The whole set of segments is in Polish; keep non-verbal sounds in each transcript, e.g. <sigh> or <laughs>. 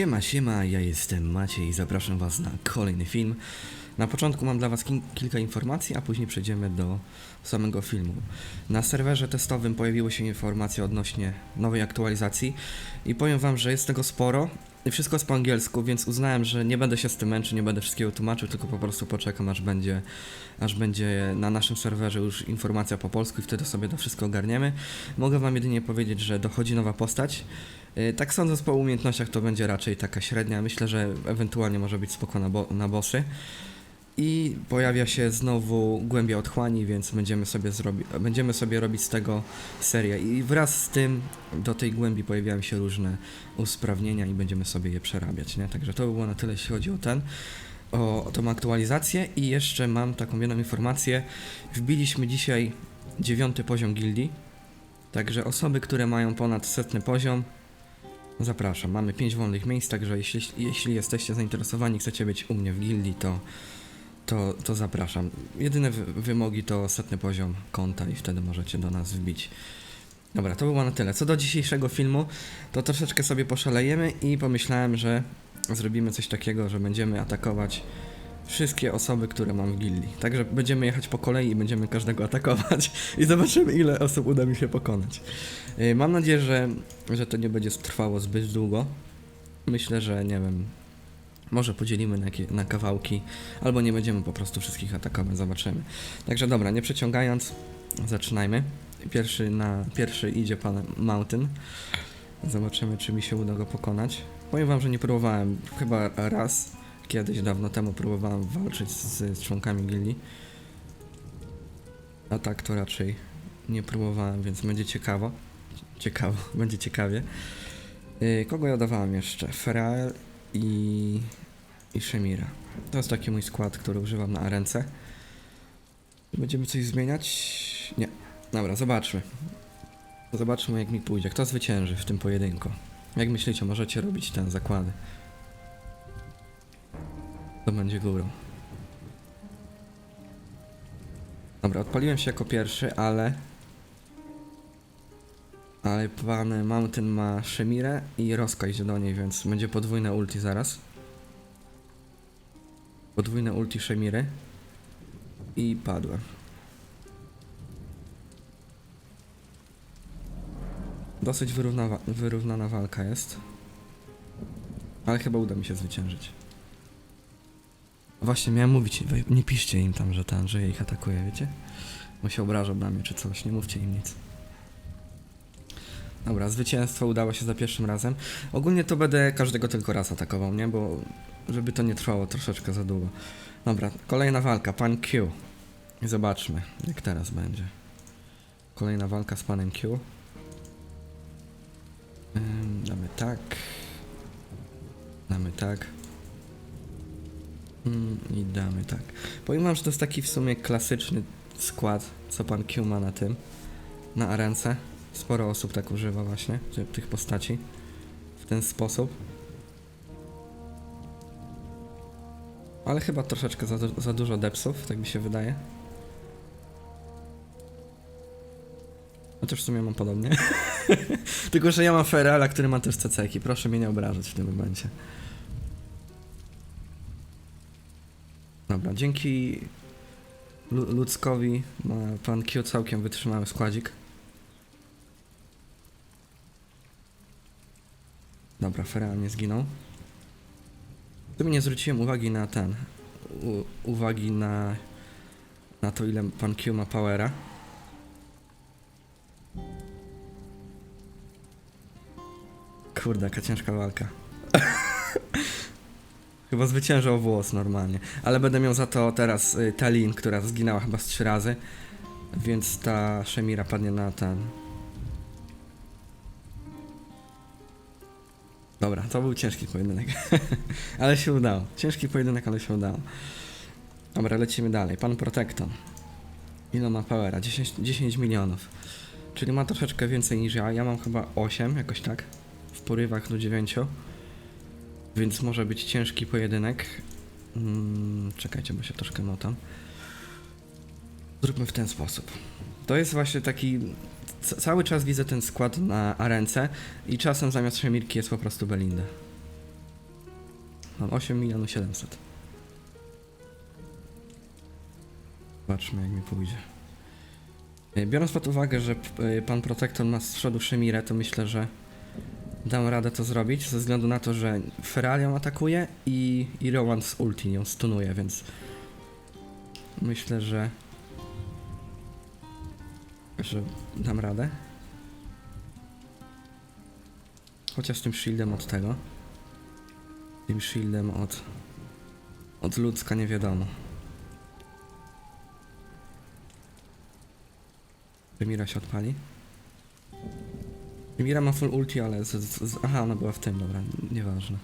Siema, siema, ja jestem Maciej i zapraszam Was na kolejny film. Na początku mam dla Was ki- kilka informacji, a później przejdziemy do samego filmu. Na serwerze testowym pojawiły się informacje odnośnie nowej aktualizacji i powiem Wam, że jest tego sporo wszystko jest po angielsku, więc uznałem, że nie będę się z tym męczył, nie będę wszystkiego tłumaczył, tylko po prostu poczekam, aż będzie, aż będzie na naszym serwerze już informacja po polsku i wtedy sobie to wszystko ogarniemy. Mogę Wam jedynie powiedzieć, że dochodzi nowa postać. Yy, Tak sądząc po umiejętnościach to będzie raczej taka średnia. Myślę, że ewentualnie może być spoko na, bo na bossy. I pojawia się znowu głębia otchłani, więc będziemy sobie, będziemy sobie robić z tego serię. I wraz z tym do tej głębi pojawiają się różne usprawnienia i będziemy sobie je przerabiać, nie? Także to by było na tyle, jeśli chodzi o ten, o, tą aktualizację. I jeszcze mam taką jedną informację. Wbiliśmy dzisiaj dziewiąty poziom gildii. Także osoby, które mają ponad setny poziom, zapraszam. Mamy 5 wolnych miejsc, także jeśli, jeśli jesteście zainteresowani, chcecie być u mnie w gildii, to, to, to zapraszam. Jedyne wy- wymogi to setny poziom konta i wtedy możecie do nas wbić. Dobra, to było na tyle. Co do dzisiejszego filmu, to troszeczkę sobie poszalejemy i pomyślałem, że zrobimy coś takiego, że będziemy atakować wszystkie osoby, które mam w gildii. Także będziemy jechać po kolei i będziemy każdego atakować i zobaczymy, ile osób uda mi się pokonać. Yy, Mam nadzieję, że, że to nie będzie trwało zbyt długo. Myślę, że nie wiem. Może podzielimy na, na kawałki, albo nie będziemy po prostu wszystkich atakować, zobaczymy. Także dobra, nie przeciągając, zaczynajmy. Pierwszy na pierwszy idzie pan Mountain. Zobaczymy, czy mi się uda go pokonać. Powiem wam, że nie próbowałem chyba raz, kiedyś dawno temu próbowałem walczyć z, z członkami gildii. A tak to raczej nie próbowałem, więc będzie ciekawo. Ciekawo, <laughs> będzie ciekawie. Yy, kogo ja dawałem jeszcze? Ferael i, i Shemira. To jest taki mój skład, który używam na arence. Będziemy coś zmieniać? Nie. Dobra, zobaczmy. Zobaczmy jak mi pójdzie. Kto zwycięży w tym pojedynku? Jak myślicie, możecie robić ten zakłady? To będzie górą. Dobra, odpaliłem się jako pierwszy, ale... Ale pan Mountain ma Shemirę i Roska idzie do niej, więc będzie podwójne ulti zaraz. Podwójne ulti Shemiry. I padłem. Dosyć wyrównawa- wyrównana walka jest. Ale chyba uda mi się zwyciężyć. Właśnie miałem mówić, nie piszcie im tam, że ten, że ich atakuję, wiecie? Bo się obrażą na mnie czy coś, nie mówcie im nic. Dobra, zwycięstwo udało się za pierwszym razem. Ogólnie to będę każdego tylko raz atakował, nie? Bo żeby to nie trwało troszeczkę za długo. Dobra, kolejna walka, pan Q. Zobaczmy, jak teraz będzie. Kolejna walka z panem Q. Damy tak. Damy tak. Mm, I damy tak. Powiem że to jest taki w sumie klasyczny skład, co pan Q ma na tym. Na arence. Sporo osób tak używa właśnie ty- tych postaci. W ten sposób. Ale chyba troszeczkę za, za dużo depsów, tak mi się wydaje. Chociaż w sumie mam podobnie. <laughs> Tylko, że ja mam Ferala, który ma też CC-ki. Proszę mnie nie obrażać w tym momencie. Dobra, dzięki lu- ludzkowi ma pan Q całkiem wytrzymały składzik. Dobra, Feral nie zginął. Tu nie zwróciłem uwagi na ten. U, uwagi na, na to, ile pan Q ma powera. Kurde, jaka ciężka walka. <laughs> Chyba zwyciężał włos normalnie. Ale będę miał za to teraz y, Talin, która zginęła chyba z trzy razy. Więc ta Shemira padnie na ten. Dobra, to był ciężki pojedynek. <laughs> ale się udało. Ciężki pojedynek, ale się udało. Dobra, lecimy dalej. Pan Protecton. Ile ma powera? 10, 10 milionów. Czyli ma troszeczkę więcej niż ja. Ja mam chyba 8, jakoś tak. W porywach do 9. Więc może być ciężki pojedynek. Mm, czekajcie, bo się troszkę motam. Zróbmy w ten sposób. To jest właśnie taki. Ca- Cały czas widzę ten skład na arence i czasem zamiast Szemirki jest po prostu Belinda. Mam 8 milionów 700. Zobaczmy jak mi pójdzie. E, Biorąc pod uwagę, że e, pan protektor ma z przodu Szemirę, to myślę, że dam radę to zrobić, ze względu na to, że Ferrari ją atakuje i, i Rowan z ulti ją stunuje, więc myślę, że że dam radę. Chociaż tym shieldem od tego. Tym shieldem od od ludzka nie wiadomo. Mira się odpali. Mira ma full ulti, ale z, z, aha, ona była w tym, dobra, nieważne.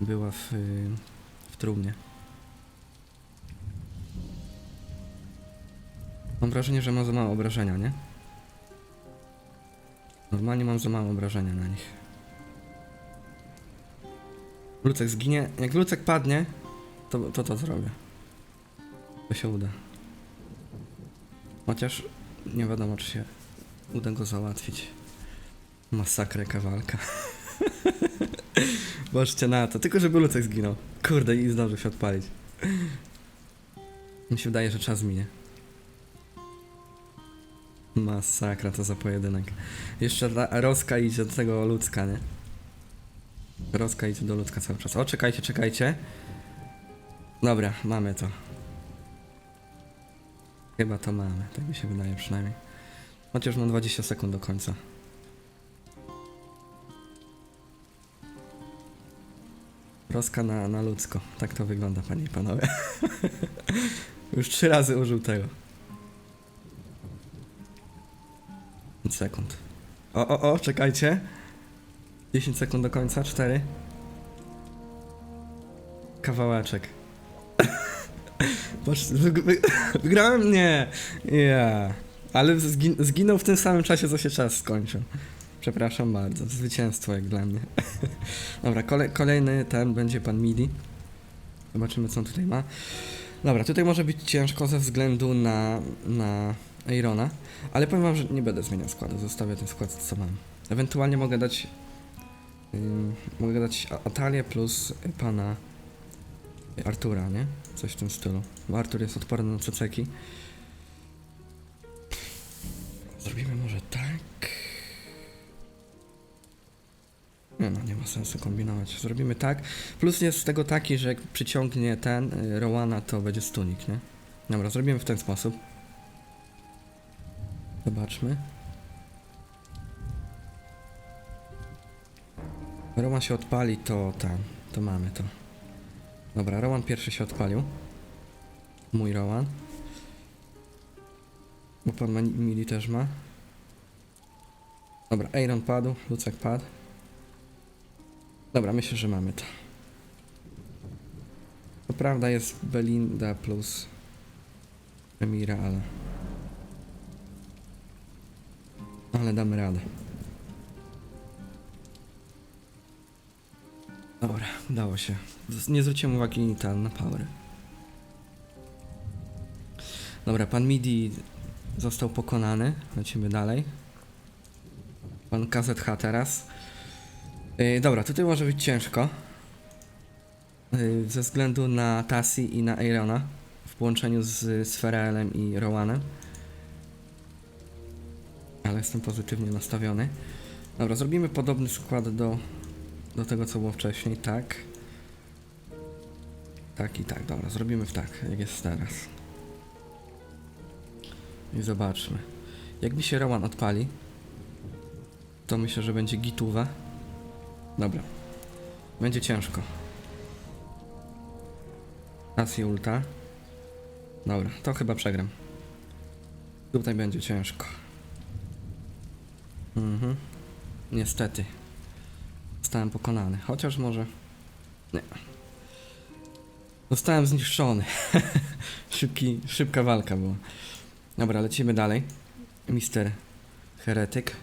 Była w, y, w trumnie. Mam wrażenie, że ma za mało obrażenia, nie? Normalnie mam za mało obrażenia na nich. Lucek zginie. Jak Lucek padnie, to to, to zrobię. To się uda. Chociaż nie wiadomo, czy się uda go załatwić. Masakra jaka walka. <laughs> Bożcie na to. Tylko żeby Lucek zginął. Kurde, i zdążył się odpalić. Mi się wydaje, że czas minie. Masakra to za pojedynek. Jeszcze ta Roska idzie do tego ludzka, nie? Roska idzie do ludzka cały czas. O, czekajcie, czekajcie. Dobra, mamy to. Chyba to mamy, tak mi się wydaje przynajmniej. Chociaż mam 20 sekund do końca. Roska na, na ludzko. Tak to wygląda, panie i panowie. <laughs> Już trzy razy użył tego. 5 sekund. O, o, o, czekajcie. 10 sekund do końca, 4. Kawałeczek. <laughs> Patrz, wyg- wy- wygrałem? Nie. Ja. Ale zgin zginął w tym samym czasie, co się czas skończył. Przepraszam bardzo. Zwycięstwo jak dla mnie. <laughs> Dobra, kole kolejny ten będzie pan Midi. Zobaczymy, co on tutaj ma. Dobra, tutaj może być ciężko ze względu na, na Irona, ale powiem wam, że nie będę zmieniał składu, zostawię ten skład, co mam. Ewentualnie mogę dać ym, mogę dać Atalię plus pana Artura, nie? Coś w tym stylu, bo Artur jest odporny na ceceki. Zrobimy może tak. Nie no, nie ma sensu kombinować. Zrobimy tak. Plus jest z tego taki, że jak przyciągnie ten y, Rowana, to będzie stunik, nie? Dobra, zrobimy w ten sposób. Zobaczmy. Roman się odpali, to tam, to mamy to. Dobra, Roman pierwszy się odpalił. Mój Roman. Bo pan ma- Mili też ma. Dobra, Aaron padł, Lucek padł. Dobra, myślę, że mamy to. To prawda jest Belinda plus Emira, ale... Ale damy radę. Dobra, udało się. Nie zwróciłem uwagi ta, na power. Dobra, pan Midi został pokonany. Lecimy dalej. Pan KZH teraz. Yy, dobra, tutaj może być ciężko. Yy, ze względu na Tassi i na Aerona w połączeniu z, z Ferelem i Rowanem. Ale jestem pozytywnie nastawiony. Dobra, zrobimy podobny skład do, do tego, co było wcześniej, tak. Tak i tak, dobra, zrobimy w tak, jak jest teraz. I zobaczmy. Jak mi się Rowan odpali, to myślę, że będzie gituwa. Dobra. Będzie ciężko. Asi ulta. Dobra, to chyba przegram. Tutaj będzie ciężko. Mhm. Niestety. Zostałem pokonany. Chociaż może... Nie. Zostałem zniszczony. <laughs> Szybki, szybka walka była. Dobra, lecimy dalej. Mister Heretyk.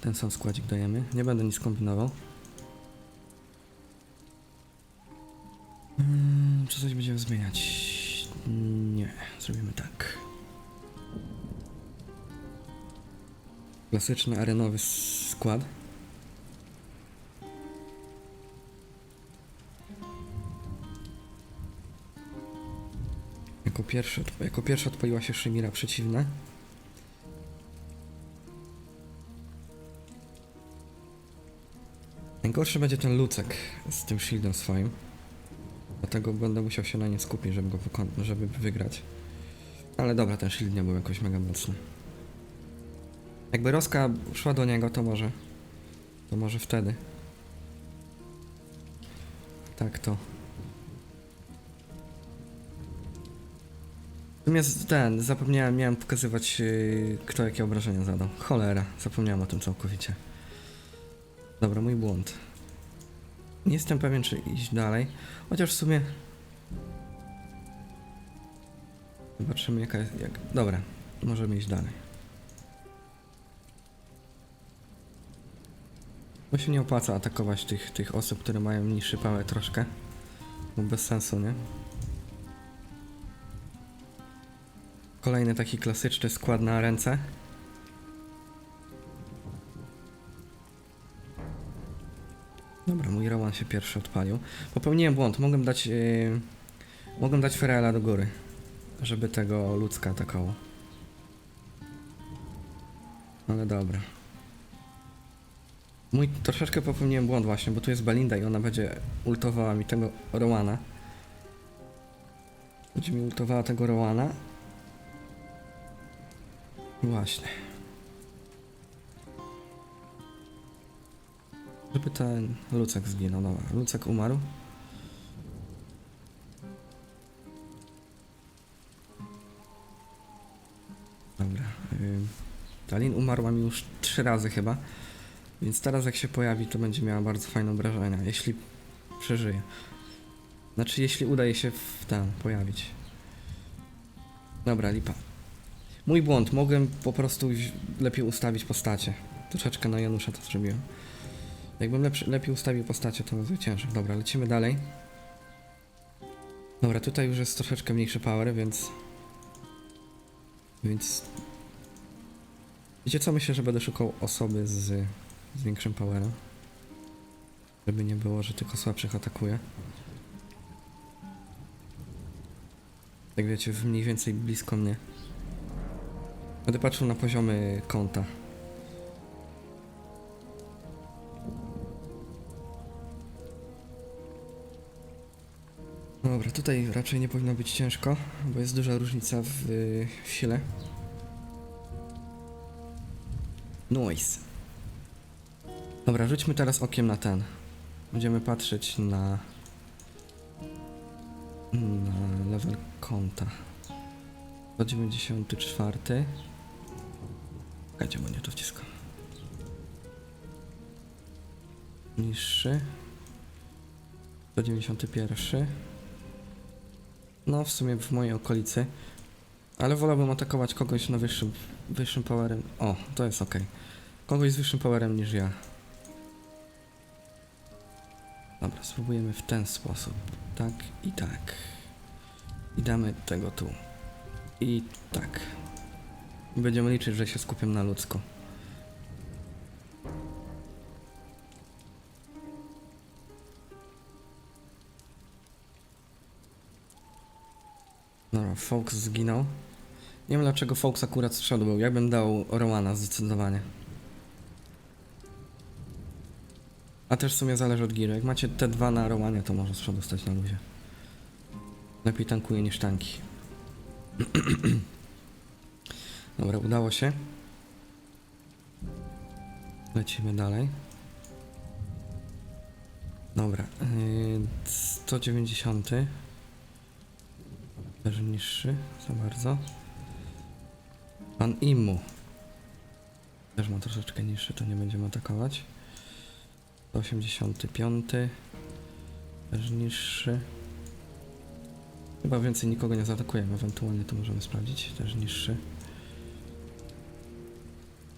Ten sam składzik dajemy. Nie będę nic kombinował. Hmm, czy coś będziemy zmieniać? Nie, zrobimy tak. Klasyczny arenowy skład. Jako, pierwszy, jako pierwsza odpaliła się Szymira przeciwna. Najgorszy będzie ten Lucek z tym shieldem swoim. Dlatego będę musiał się na nie skupić, żeby go żeby wygrać. Ale dobra, ten shield nie był jakoś mega mocny. Jakby Roska szła do niego, to może... To może wtedy. Tak to. Natomiast ten, zapomniałem, miałem pokazywać yy, kto jakie obrażenia zadał. Cholera, zapomniałem o tym całkowicie. Dobra, mój błąd. Nie jestem pewien, czy iść dalej. Chociaż w sumie... Zobaczymy jaka jest... Jak... Dobra, możemy iść dalej. Bo się nie opłaca atakować tych, tych osób, które mają niższy power troszkę. Bo bez sensu, nie? Kolejny taki klasyczny skład na ręce. Dobra, mój Roman się pierwszy odpalił. Popełniłem błąd, mogłem dać... Yy, mogłem dać Ferela do góry. Żeby tego ludzka atakował. Ale dobra. Mój troszeczkę popełniłem błąd właśnie, bo tu jest Belinda i ona będzie ultowała mi tego Rowana. Będzie mi ultowała tego Rowana. Właśnie. Żeby ten Lucek zginął, dobra. Lucek umarł. Dobra. Talin umarła mi już trzy razy chyba. Więc teraz jak się pojawi, to będzie miała bardzo fajne obrażenia, jeśli przeżyje. Znaczy, jeśli uda jej się w tam pojawić. Dobra, lipa. Mój błąd, mogłem po prostu lepiej ustawić postacie. Troszeczkę na Janusza to zrobiłem. Jakbym lepszy, lepiej ustawił postacie, to bym zwyciężył. Dobra, lecimy dalej. Dobra, tutaj już jest troszeczkę mniejszy power, więc... Więc... Wiecie co? Myślę, że będę szukał osoby z, z większym powerem. Żeby nie było, że tylko słabszych atakuje. Jak wiecie, mniej więcej blisko mnie. Będę patrzył na poziomy konta. Dobra, tutaj raczej nie powinno być ciężko, bo jest duża różnica w, w sile. Noise. Dobra, rzućmy teraz okiem na ten. Będziemy patrzeć na... na level konta. 194. Czekajcie, bo nie to wciskam. Niższy. 191. No, w sumie w mojej okolicy. Ale wolałbym atakować kogoś na wyższym, wyższym powerem. O, to jest ok. Kogoś z wyższym powerem niż ja. Dobra, spróbujemy w ten sposób. Tak i tak. I damy tego tu. I tak. Będziemy liczyć, że się skupiam na ludzku. Dobra, Fox zginął. Nie wiem dlaczego Fox akurat był. Ja bym dał Romana zdecydowanie. A też w sumie zależy od giry. Jak macie te dwa na Romanie, to może z na luzie. Lepiej tankuje niż tanki. <clears throat> Dobra, udało się. Lecimy dalej. Dobra, yy, 190. Też niższy, za bardzo. Pan Imu. Też ma troszeczkę niższy, to nie będziemy atakować. 185. Też niższy. Chyba więcej nikogo nie zaatakujemy, ewentualnie to możemy sprawdzić. Też niższy.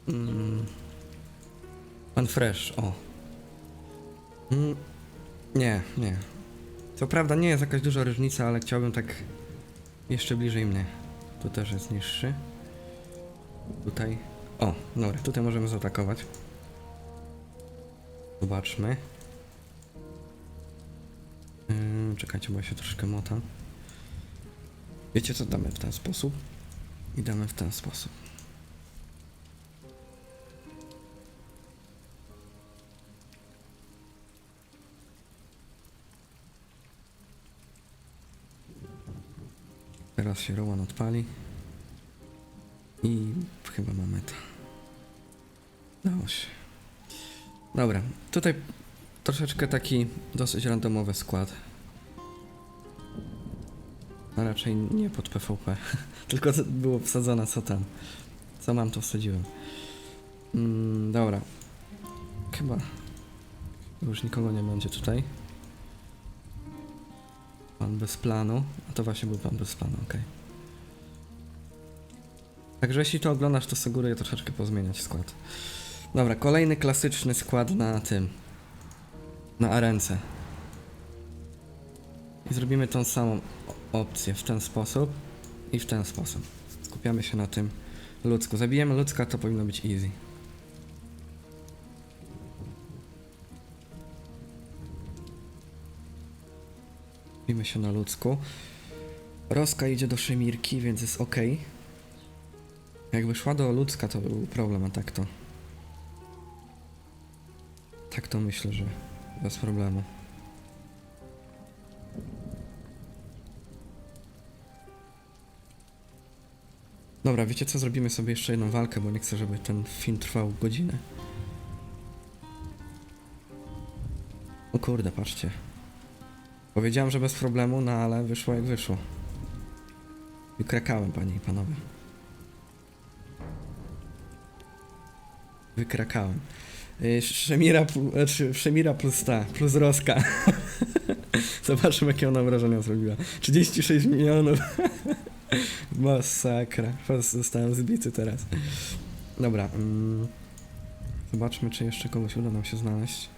Mm. Pan Fresh, o. Mm. Nie, nie. Co prawda nie jest jakaś duża różnica, ale chciałbym tak jeszcze bliżej mnie. Tu też jest niższy. Tutaj. O, dobra, tutaj możemy zaatakować. Zobaczmy. Yy, czekajcie, bo ja się troszkę motam. Wiecie co, damy w ten sposób i damy w ten sposób. Teraz się Rowan odpali. I chyba mamy to. Dało się. Dobra, tutaj troszeczkę taki dosyć randomowy skład. A raczej nie pod PvP. <laughs> Tylko było wsadzone co tam. Co mam, to wsadziłem. Mm, dobra. Chyba. Już nikogo nie będzie tutaj. Pan bez planu. A to właśnie był pan bez planu, okej. Także jeśli to oglądasz, to sugeruję troszeczkę pozmieniać skład. Dobra, kolejny klasyczny skład na tym. Na arence. I zrobimy tą samą opcję w ten sposób i w ten sposób. Skupiamy się na tym ludzku. Zabijemy ludzka, to powinno być easy. Skupimy się na ludzku. Roska idzie do Szemirki, więc jest ok. Jakby szła do ludzka, to był problem, a tak to. Tak to myślę, że bez problemu. Dobra, wiecie co? Zrobimy sobie jeszcze jedną walkę, bo nie chcę, żeby ten film trwał godzinę. O kurde, patrzcie. Powiedziałem, że bez problemu, no ale wyszło jak wyszło. I krakałem, panie i panowie. Wykrakałem. Y, Szemira, znaczy Szemira plus ta, plus Roska. <laughs> Zobaczmy, jakie ona wrażenia zrobiła. 36 milionów. <laughs> Masakra. Pas- Zostałem zbity teraz. Dobra. Mm, zobaczmy, czy jeszcze kogoś uda nam się znaleźć.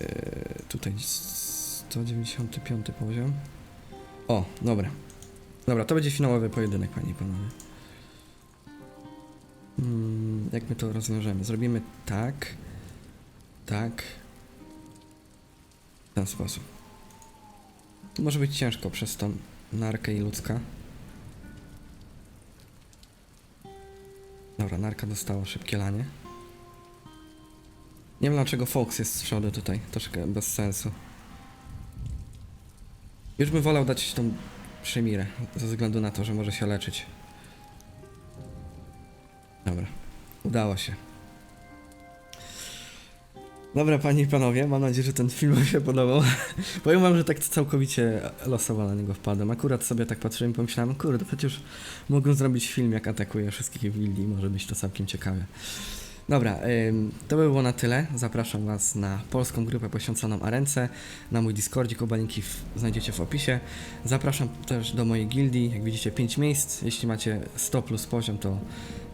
Yy, tutaj 195 poziom. O, dobra. Dobra, to będzie finałowy pojedynek, panie i panowie. Mm, jak my to rozwiążemy? Zrobimy tak, tak, w ten sposób. To może być ciężko przez tą narkę i ludzka. Dobra, narka dostała szybkie lanie. Nie wiem dlaczego Fox jest z przodu tutaj, troszkę bez sensu. Już bym wolał dać tą Przemirę, ze względu na to, że może się leczyć. Dobra, udało się. Dobra, panie i panowie, mam nadzieję, że ten film się podobał. <laughs> Powiem wam, że tak całkowicie losowo na niego wpadłem. Akurat sobie tak patrzyłem i pomyślałem, kurde, przecież mogę zrobić film, jak atakuję wszystkich willi, może być to całkiem ciekawe. Dobra, to by było na tyle. Zapraszam Was na polską grupę poświęconą Arence, na mój Discordzik, oba linki w, znajdziecie w opisie. Zapraszam też do mojej gildii, jak widzicie 5 miejsc, jeśli macie 100 plus poziom, to,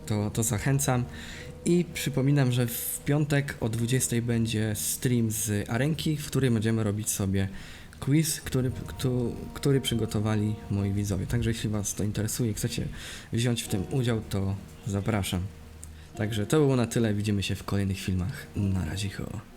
to, to zachęcam. I przypominam, że w piątek o 20 będzie stream z Arenki, w którym będziemy robić sobie quiz, który, który, który przygotowali moi widzowie. Także jeśli Was to interesuje i chcecie wziąć w tym udział, to zapraszam. Także to było na tyle. Widzimy się w kolejnych filmach. Na razie. Ho.